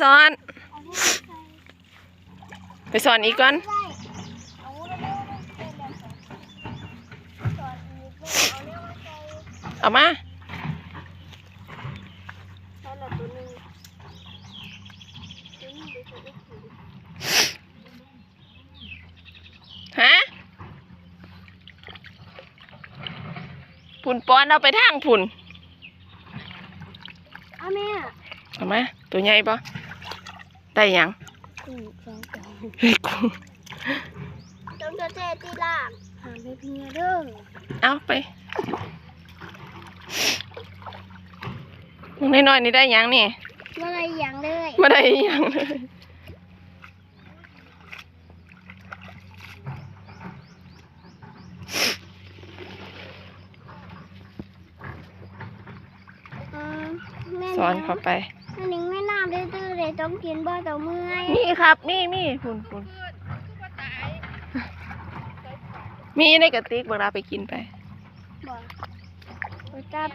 สอนเอาให้ใส่ไปสอนอีกก่อนได้เอาเร็วๆเป็นแบบสอนอีกเอาเร็วมาใส่เอามาใส่ละตัวหนึงตัวนี้เดี๋ยวจะได้ถือฮะผุนปอนเอาไปทางผุนเอาแม่เอามาตัวใหญ่ปะ ได้หยังอืมสองสองเฮ้ยกูต้องจะเจ๊ตีล่างหาไม่เพียเด้อเอาไปมึงน้อยๆนี่ได้หยังนี่เมื่อไรอย่างเลยไม่ได้หยังเลยอืมแม่สอนเขาไปแม่นิ้งแม่น้ำดื้ อๆเลยต้องกินบ่ต่อเมื่อยนี่ครับ นี่นี่ผุนผุนมีในกระติกเวลาไปกินไปบ่บ่จับ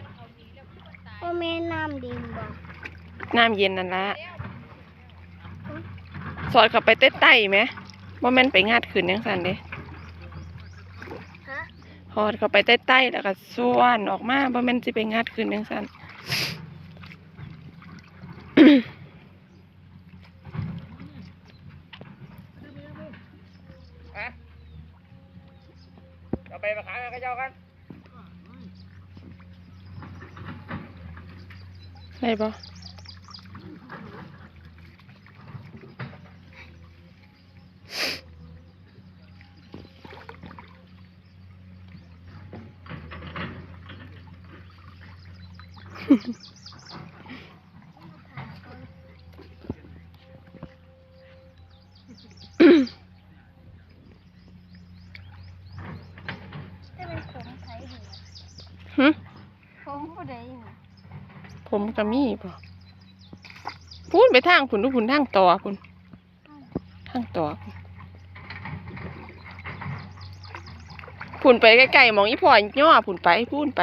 ว่าแม่น้ำดินบ่น้ำเย็นนั่นละสอดเข้าไปใต้ใต้ไหมว่ามันไปงาดขืนยังสันเด้ฮะพอดเข้าไปใต้ใต้แล้วก็ส่วนออกมาว่ามันจะไปงาดขืนยังสัน เอาไปมาขายกับเจ้ากันได้ปะจะเป็นผมไทยดี หึผมผู้ใดนี่ผมก็มีปะพูนไปทางผุนทุกผุนทางต่อผุนทางต่อพุ่นผุนไปใกล้ๆหมองอีพ่อย่อผุนไปพูนไป